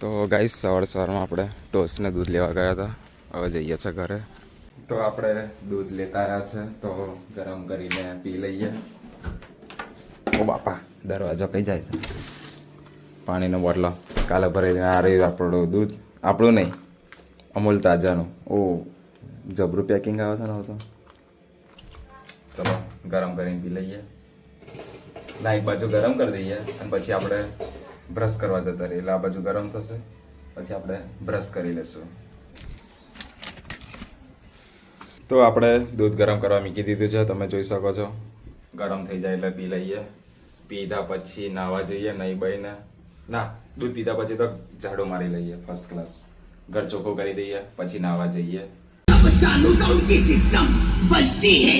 તો ગાઈસ સવાર સવારમાં આપણે ટોસ્ટને દૂધ લેવા ગયા હતા. હવે જઈએ છીએ ઘરે. તો આપણે દૂધ લેતા રહ્યા છે. તો ગરમ કરીને પી લઈએ. ઓ બાપા, દરવાજો કઈ જાય છે? પાણીનો બોટલો. કાલે ભરેલી આ રહ્યું આપણું દૂધ. આપણું નહીં, અમૂલ તાજાનું. ઓ, જબરું પેકિંગ આવે છે ને તો? ચલો, ગરમ કરીને પી લઈએ. ના બાજુ ગરમ કરી દઈએ અને પછી આપણે બ્રશ કરવા જતા રહીએ એટલે આ બાજુ ગરમ થશે પછી આપણે બ્રશ કરી લેશું તો આપણે દૂધ ગરમ કરવા મૂકી દીધું છે તમે જોઈ શકો છો ગરમ થઈ જાય એટલે પી લઈએ પીધા પછી નાવા જઈએ નહીં બહીને ના દૂધ પીધા પછી તો ઝાડુ મારી લઈએ ફર્સ્ટ ક્લાસ ઘર ચોખ્ખું કરી દઈએ પછી નાવા જઈએ अब चालू साउंड की सिस्टम बजती है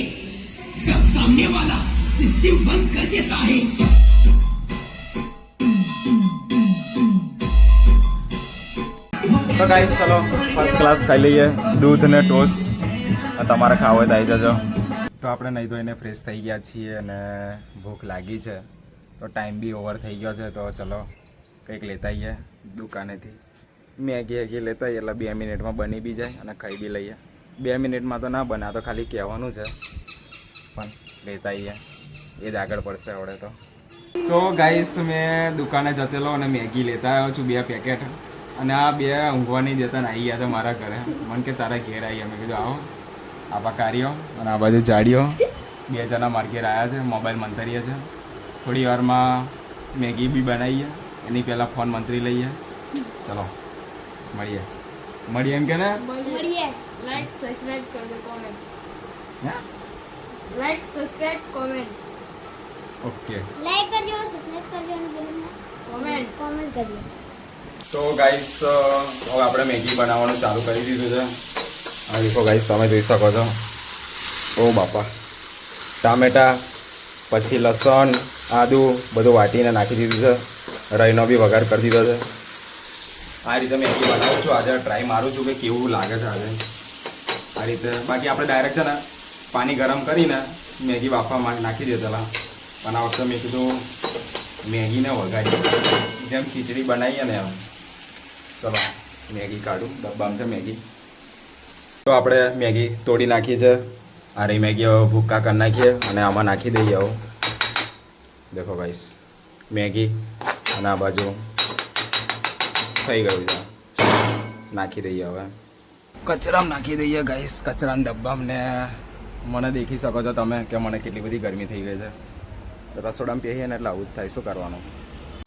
जब सामने वाला सिस्टम बंद कर देता है તો ગાઈસ ચલો ફર્સ્ટ ક્લાસ ખાઈ લઈએ. દૂધ ને ટોસ્ટ તમારે ખાવો હોય તો આવી જજો. તો આપણે નહીં ધોઈને ફ્રેશ થઈ ગયા છીએ અને ભૂખ લાગી છે. તો ટાઈમ બી ઓવર થઈ ગયો છે, તો ચલો, કંઈક લેતા આવીએ દુકાનેથી. મેગી હેગી લેતા આવીએ એટલે બે મિનિટમાં બની બી જાય અને ખાઈ બી લઈએ. બે મિનિટમાં તો ના બને તો ખાલી કહેવાનું છે. પણ લેતા આવીએ એ જ આગળ પડશે હવે તો. તો ગાઈસ મેં દુકાને જતેલો અને મેગી લેતા આવ્યો છું, બે પેકેટ. અને આ બે ઊંઘવા નહીં જતા ને આવી ગયા તો મારા ઘરે. મન કે તારા ઘેર આવી અમે કીધું આવો. આવા કાર્યો અને આ બાજુ જાડીઓ બે જણા માર્ગે આવ્યા છે મોબાઈલ મંતરીએ છે. થોડી વારમાં મેગી બી બનાવીએ એની પહેલાં ફોન મંતરી લઈએ. ચલો મળીએ. મળીએ એમ કે ને? મળીએ. લાઈક સબસ્ક્રાઇબ કરજો comment like subscribe comment okay. Like કરજો સબસ્ક્રાઇબ કરજો અને કોમેન્ટ કોમેન્ટ કરજો. તો ગાઈસ હવે આપણે મેગી બનાવવાનું ચાલુ કરી દીધું છે. આ દેખો ગાઈસ તમે જોઈ શકો છો. ઓ બાપા. ટામેટા, પછી લસણ, આદુ બધું વાટીને નાખી દીધું છે. રહીનો બી વઘાર કરી દીધો છે. આ રીતે મેગી બનાવું છું. આજે ટ્રાય મારું છું કે કેવું લાગે છે આજે. આ રીતે. બાકી આપણે ડાયરેક્ટ છે ને, પાણી ગરમ કરીને મેગી બાફવા નાખી દે પેલા પણ આ વખતે મેં કીધું મેગીને વઘારી જેમ ખીચડી બનાવીએ ને એમ. ચલો, મેગી કાઢું. ડબ્બામાં છે મેગી. તો આપણે મેગી તોડી નાખી છે. આ રહી મેગી હવે ભૂક્કા કરી નાખીએ અને આમાં નાખી દઈએ હવે દેખો ગાઈસ મેગી અને આ બાજુ થઈ ગયું છે. નાખી દઈએ હવે. કચરામાં નાખી દઈએ ગાઈસ કચરાના ડબ્બામાં ને. મને દેખી શકો છો તમે કે મને કેટલી બધી ગરમી થઈ ગઈ છે. રસોડામાં પીએ ને એટલે આવું જ થાય. શું કરવાનું?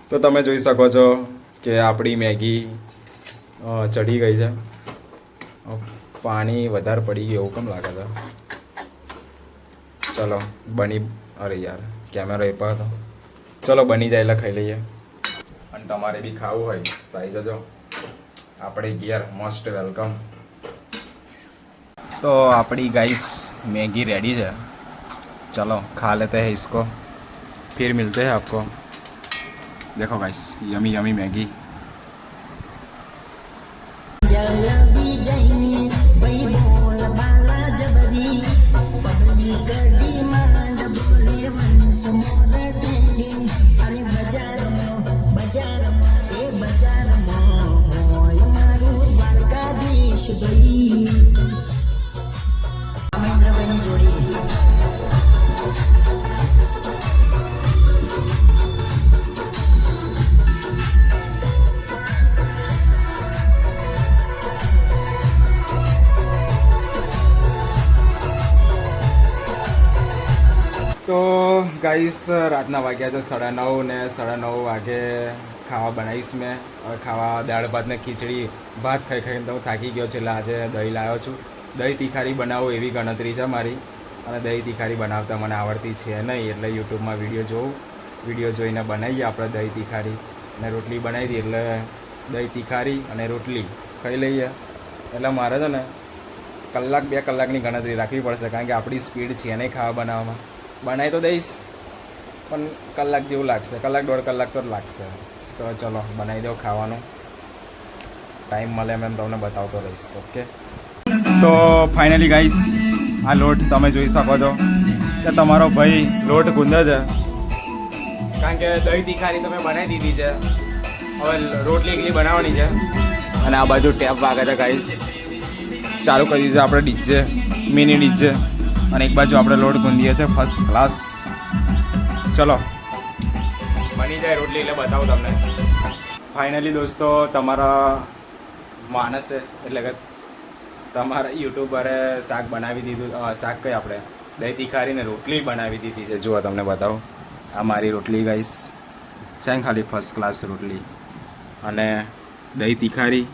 તો તમે જોઈ શકો છો કે આપણી મેગી ચડી ગઈ છે. પાણી વધારે પડી ગયું એવું કેમ લાગે છે? ચલો, બની, અરે યાર, કેમેરો એ પર ચલો, બની જાય એટલે ખાઈ લઈએ. અને તમારે બી ખાવું હોય તો આવી જજો. આપણે ગિયર મોસ્ટ વેલકમ. તો આપણી ગાઈસ મેગી રેડી છે. ચલો, ખા લેતા હૈ फिर मिलते हैं आपको देखो guys yummy yummy Maggi Jaini guys રાતના વાગ્યા છે સાડા નવ ને સાડા નવ વાગે ખાવા બનાવીશ મેં. ખાવા, દાળ ભાત ને ખીચડી, ભાત ખાઈ ખાઈને તો હું થાકી ગયો છું એટલે આજે દહીં લાવ્યો છું. દહીં તીખારી બનાવું એવી ગણતરી છે મારી. અને દહીં તીખારી બનાવતા મને આવડતી છે નહીં, એટલે યુટ્યુબમાં વીડિયો જોઉં. વીડિયો જોઈને બનાવીએ આપણે દહીં તીખારી. અને રોટલી બનાવી દઈએ એટલે દહીં તીખારી અને રોટલી ખાઈ લઈએ. એટલે મારે છે ને કલાક બે કલાકની ગણતરી રાખવી પડશે, કારણ કે આપણી સ્પીડ છે નહીં ખાવા બનાવવામાં. બનાવી તો દઈશ. પણ કલાક જેવું લાગશે, કલાક દોઢ કલાક તો લાગશે. તો ચલો, બનાવી દો ખાવાનું. ટાઈમ મળે એમ એમ તમને બતાવતો રહીશ ઓકે તો ફાઇનલી ગાઈસ આ લોટ તમે જોઈ શકો છો કે તમારો ભાઈ લોટ ગુંદે છે. કારણ કે દહીં તીખારી તમે બનાવી દીધી છે. હવે રોટલી એકલી બનાવવાની છે. અને આ બાજુ ટેપ વાગે છે ગાઈસ ચાલુ કરી દીધું આપણે ડીજે મિની ડીજે. અને એક બાજુ આપણે લોટ ગુંદીએ છીએ ફર્સ્ટ ક્લાસ ચલો. બની જાય રોટલી, એટલે બતાવું તમને. ફાઇનલી દોસ્તો, તમારા માણસે, એટલે કે તમારા યુટ્યુબરે શાક બનાવી દીધું શાક કઈ આપણે? દહીં તીખારીને રોટલી બનાવી દીધી છે. જુઓ, તમને બતાવું. આ મારી રોટલી ગાઈસ છે ખાલી ફર્સ્ટ ક્લાસ રોટલી. અને દહીં તીખારી.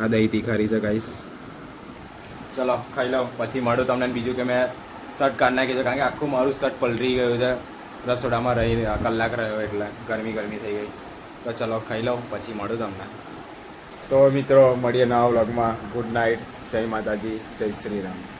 આ દહીં તીખારી છે ગાઈસ ચલો, ખાઈ લો પછી મળું તમને બીજું કે મેં શર્ટ કાઢી નાખ્યું છે. કારણ કે આખું મારું શર્ટ પલટી ગયું છે. રસોડામાં રહી કલાક રહ્યો એટલે ગરમી ગરમી થઈ ગઈ. તો ચલો ખાઈ લઉં, પછી મળું તમને. તો મિત્રો, મળીએ નવા વ્લોગમાં. ગુડ નાઇટ જય માતાજી. જય શ્રી રામ